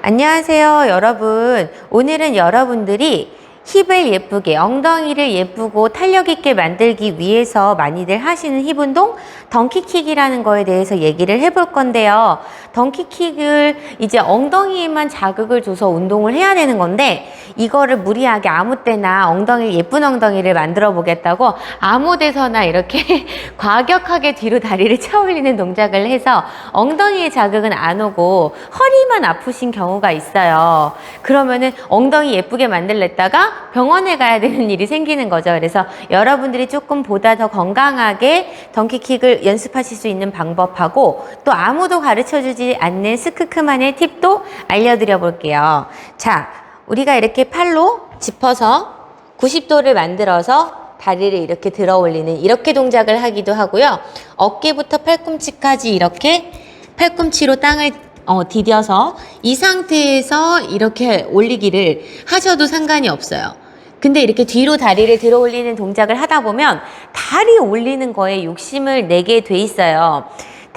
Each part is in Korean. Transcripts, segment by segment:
안녕하세요, 여러분. 오늘은 여러분들이 힙을 예쁘게, 엉덩이를 예쁘고 탄력 있게 만들기 위해서 많이들 하시는 힙 운동, 덩키킥이라는 거에 대해서 얘기를 해볼 건데요. 덩키킥을 이제 엉덩이에만 자극을 줘서 운동을 해야 되는 건데, 이거를 무리하게 아무 때나 엉덩이, 예쁜 엉덩이를 만들어 보겠다고 아무 데서나 이렇게 과격하게 뒤로 다리를 차 올리는 동작을 해서 엉덩이에 자극은 안 오고 허리만 아프신 경우가 있어요. 그러면은 엉덩이 예쁘게 만들랬다가 병원에 가야 되는 일이 생기는 거죠. 그래서 여러분들이 조금 보다 더 건강하게 덩키킥을 연습하실 수 있는 방법하고 또 아무도 가르쳐 주지 않는 스크크만의 팁도 알려드려 볼게요. 자, 우리가 이렇게 팔로 짚어서 90도를 만들어서 다리를 이렇게 들어 올리는 이렇게 동작을 하기도 하고요. 어깨부터 팔꿈치까지 이렇게 팔꿈치로 땅을 어, 디뎌서 이 상태에서 이렇게 올리기를 하셔도 상관이 없어요. 근데 이렇게 뒤로 다리를 들어 올리는 동작을 하다 보면 다리 올리는 거에 욕심을 내게 돼 있어요.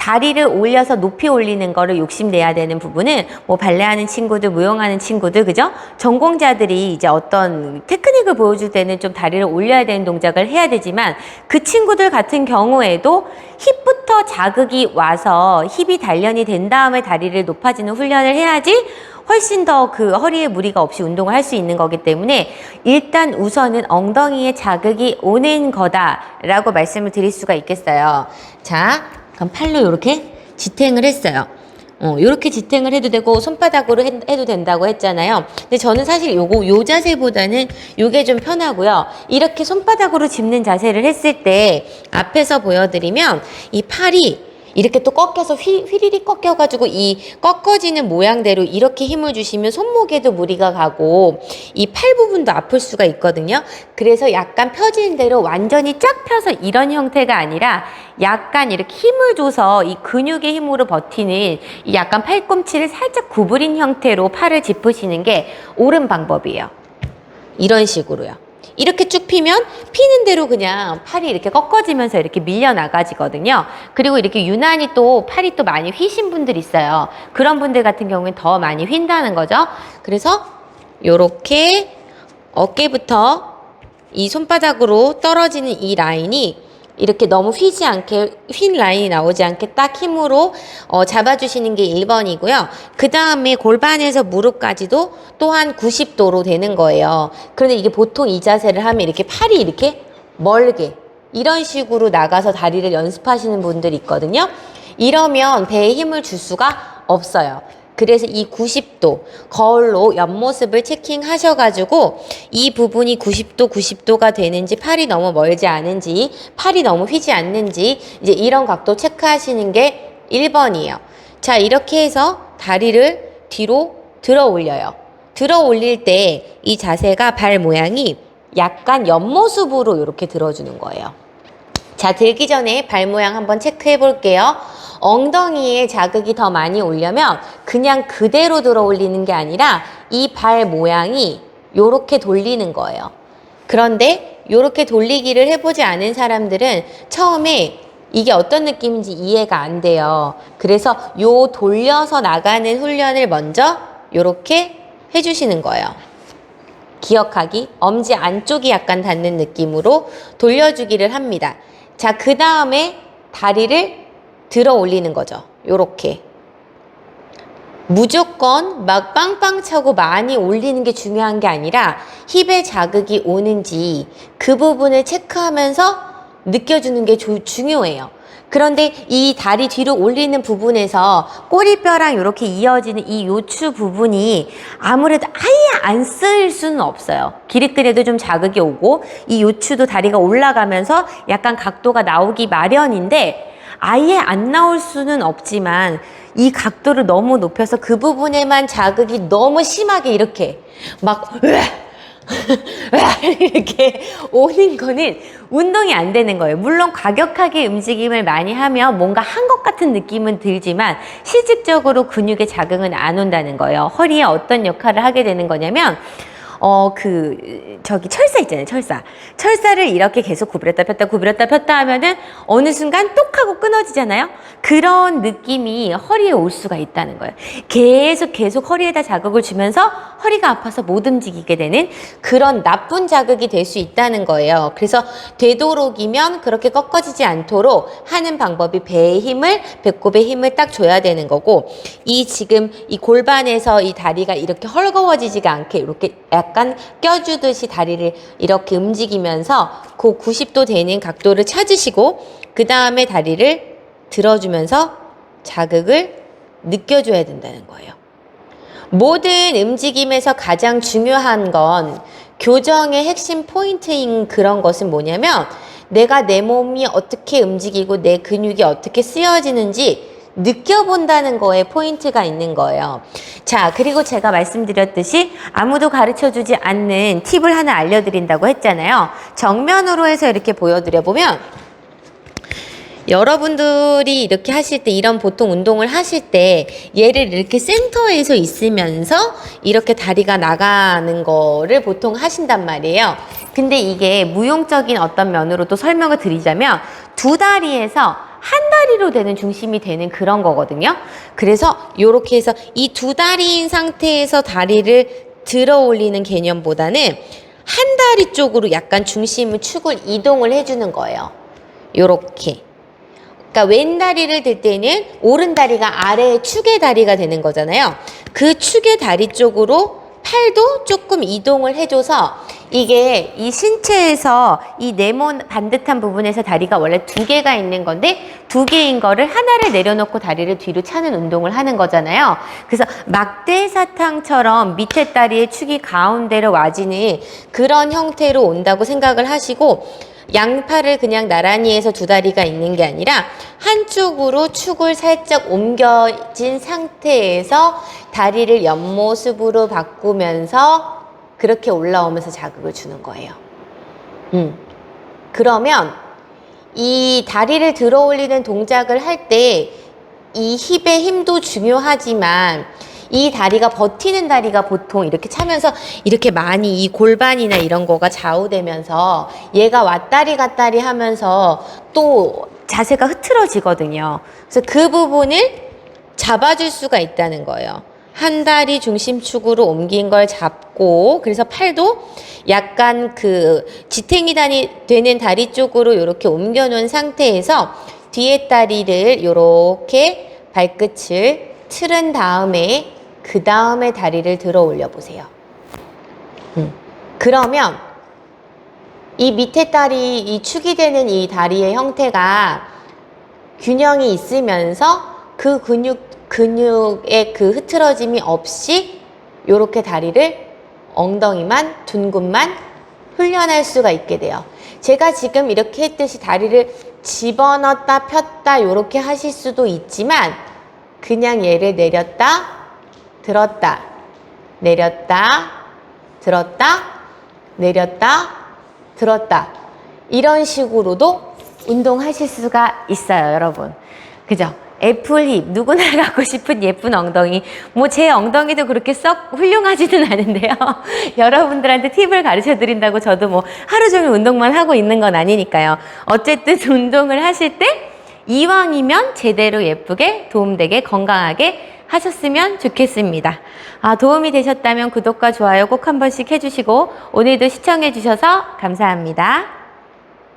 다리를 올려서 높이 올리는 거를 욕심내야 되는 부분은 뭐 발레하는 친구들, 무용하는 친구들, 그죠? 전공자들이 이제 어떤 테크닉을 보여줄 때는 좀 다리를 올려야 되는 동작을 해야 되지만 그 친구들 같은 경우에도 힙부터 자극이 와서 힙이 단련이 된 다음에 다리를 높아지는 훈련을 해야지 훨씬 더 그 허리에 무리가 없이 운동을 할 수 있는 거기 때문에 일단 우선은 엉덩이에 자극이 오는 거다라고 말씀을 드릴 수가 있겠어요. 자, 그럼 팔로 이렇게 지탱을 했어요. 어, 요렇게 지탱을 해도 되고 손바닥으로 해, 해도 된다고 했잖아요. 근데 저는 사실 요거 요 자세보다는 요게 좀 편하고요. 이렇게 손바닥으로 짚는 자세를 했을 때 앞에서 보여드리면 이 팔이 이렇게 또 꺾여서 휘, 휘리리 꺾여가지고 이 꺾어지는 모양대로 이렇게 힘을 주시면 손목에도 무리가 가고 이 팔 부분도 아플 수가 있거든요. 그래서 약간 펴진 대로 완전히 쫙 펴서 이런 형태가 아니라 약간 이렇게 힘을 줘서 이 근육의 힘으로 버티는 이 약간 팔꿈치를 살짝 구부린 형태로 팔을 짚으시는 게 옳은 방법이에요. 이런 식으로요. 이렇게 쭉 피면 피는 대로 그냥 팔이 이렇게 꺾어지면서 이렇게 밀려 나가지거든요. 그리고 이렇게 유난히 또 팔이 또 많이 휘신 분들 있어요. 그런 분들 같은 경우엔 더 많이 휜다는 거죠. 그래서 요렇게 어깨부터 이 손바닥으로 떨어지는 이 라인이 이렇게 너무 휘지 않게 휜 라인이 나오지 않게 딱 힘으로 어, 잡아주시는 게 1번이고요. 그 다음에 골반에서 무릎까지도 또한 90도로 되는 거예요. 그런데 이게 보통 이 자세를 하면 이렇게 팔이 이렇게 멀게 이런 식으로 나가서 다리를 연습하시는 분들이 있거든요. 이러면 배에 힘을 줄 수가 없어요. 그래서 이 90도 거울로 옆모습을 체킹하셔가지고 이 부분이 90도 90도가 되는지 팔이 너무 멀지 않은지 팔이 너무 휘지 않는지 이제 이런 각도 체크하시는 게 1번이에요. 자 이렇게 해서 다리를 뒤로 들어 올려요. 들어 올릴 때 이 자세가 발 모양이 약간 옆모습으로 이렇게 들어주는 거예요. 자, 들기 전에 발 모양 한번 체크해 볼게요. 엉덩이에 자극이 더 많이 오려면 그냥 그대로 들어 올리는 게 아니라 이 발 모양이 요렇게 돌리는 거예요. 그런데 요렇게 돌리기를 해보지 않은 사람들은 처음에 이게 어떤 느낌인지 이해가 안 돼요. 그래서 요 돌려서 나가는 훈련을 먼저 요렇게 해주시는 거예요. 기억하기, 엄지 안쪽이 약간 닿는 느낌으로 돌려주기를 합니다. 자, 그 다음에 다리를 들어 올리는 거죠. 요렇게. 무조건 막 빵빵 차고 많이 올리는 게 중요한 게 아니라 힙에 자극이 오는지 그 부분을 체크하면서 느껴주는 게 조- 중요해요. 그런데 이 다리 뒤로 올리는 부분에서 꼬리뼈랑 이렇게 이어지는 이 요추 부분이 아무래도 아예 안 쓰일 수는 없어요. 기립근에도 좀 자극이 오고 이 요추도 다리가 올라가면서 약간 각도가 나오기 마련인데 아예 안 나올 수는 없지만 이 각도를 너무 높여서 그 부분에만 자극이 너무 심하게 이렇게 막! 이렇게 오는 거는 운동이 안 되는 거예요. 물론 과격하게 움직임을 많이 하면 뭔가 한 것 같은 느낌은 들지만 실질적으로 근육에 자극은 안 온다는 거예요. 허리에 어떤 역할을 하게 되는 거냐면 어, 그, 저기 철사 있잖아요, 철사. 철사를 이렇게 계속 구부렸다 폈다 구부렸다 폈다 하면은 어느 순간 똑 하고 끊어지잖아요? 그런 느낌이 허리에 올 수가 있다는 거예요. 계속 계속 허리에다 자극을 주면서 허리가 아파서 못 움직이게 되는 그런 나쁜 자극이 될 수 있다는 거예요. 그래서 되도록이면 그렇게 꺾어지지 않도록 하는 방법이 배의 힘을, 배꼽의 힘을 딱 줘야 되는 거고, 이 지금 이 골반에서 이 다리가 이렇게 헐거워지지가 않게 이렇게 약간 껴주듯이 다리를 이렇게 움직이면서 그 90도 되는 각도를 찾으시고, 그 다음에 다리를 들어주면서 자극을 느껴줘야 된다는 거예요. 모든 움직임에서 가장 중요한 건 교정의 핵심 포인트인 그런 것은 뭐냐면 내가 내 몸이 어떻게 움직이고 내 근육이 어떻게 쓰여지는지 느껴본다는 거에 포인트가 있는 거예요. 자, 그리고 제가 말씀드렸듯이 아무도 가르쳐 주지 않는 팁을 하나 알려드린다고 했잖아요. 정면으로 해서 이렇게 보여드려 보면 여러분들이 이렇게 하실 때 이런 보통 운동을 하실 때 얘를 이렇게 센터에서 있으면서 이렇게 다리가 나가는 거를 보통 하신단 말이에요. 근데 이게 무용적인 어떤 면으로도 설명을 드리자면 두 다리에서 한 다리로 되는 중심이 되는 그런 거거든요. 그래서 이렇게 해서 이 두 다리인 상태에서 다리를 들어 올리는 개념보다는 한 다리 쪽으로 약간 중심을 축을 이동을 해주는 거예요. 요렇게. 그러니까 왼 다리를 들 때는 오른 다리가 아래의 축의 다리가 되는 거잖아요. 그 축의 다리 쪽으로 팔도 조금 이동을 해줘서 이게 이 신체에서 이 네모 반듯한 부분에서 다리가 원래 두 개가 있는 건데 두 개인 거를 하나를 내려놓고 다리를 뒤로 차는 운동을 하는 거잖아요. 그래서 막대 사탕처럼 밑에 다리의 축이 가운데로 와지는 그런 형태로 온다고 생각을 하시고 양팔을 그냥 나란히 해서 두 다리가 있는 게 아니라 한쪽으로 축을 살짝 옮겨진 상태에서 다리를 옆모습으로 바꾸면서 그렇게 올라오면서 자극을 주는 거예요. 음. 그러면 이 다리를 들어 올리는 동작을 할 때 이 힙의 힘도 중요하지만 이 다리가 버티는 다리가 보통 이렇게 차면서 이렇게 많이 이 골반이나 이런 거가 좌우되면서 얘가 왔다리 갔다리 하면서 또 자세가 흐트러지거든요. 그래서 그 부분을 잡아줄 수가 있다는 거예요. 한 다리 중심축으로 옮긴 걸 잡고 그래서 팔도 약간 그 지탱이 다니 되는 다리 쪽으로 이렇게 옮겨 놓은 상태에서 뒤에 다리를 이렇게 발끝을 틀은 다음에 그 다음에 다리를 들어 올려 보세요. 음. 그러면 이 밑에 다리, 이 축이 되는 이 다리의 형태가 균형이 있으면서 그 근육, 근육의 그 흐트러짐이 없이 이렇게 다리를 엉덩이만, 둔근만 훈련할 수가 있게 돼요. 제가 지금 이렇게 했듯이 다리를 집어넣었다 폈다 이렇게 하실 수도 있지만 그냥 얘를 내렸다 들었다 내렸다 들었다 내렸다 들었다. 이런 식으로도 운동하실 수가 있어요 여러분. 그죠 애플힙 누구나 갖고 싶은 예쁜 엉덩이 뭐 제 엉덩이도 그렇게 썩 훌륭하지는 않은데요 여러분들한테 팁을 가르쳐 드린다고 저도 뭐 하루 종일 운동만 하고 있는 건 아니니까요 어쨌든 운동을 하실 때 이왕이면 제대로 예쁘게 도움되게 건강하게 하셨으면 좋겠습니다. 아, 도움이 되셨다면 구독과 좋아요 꼭 한 번씩 해주시고 오늘도 시청해 주셔서 감사합니다.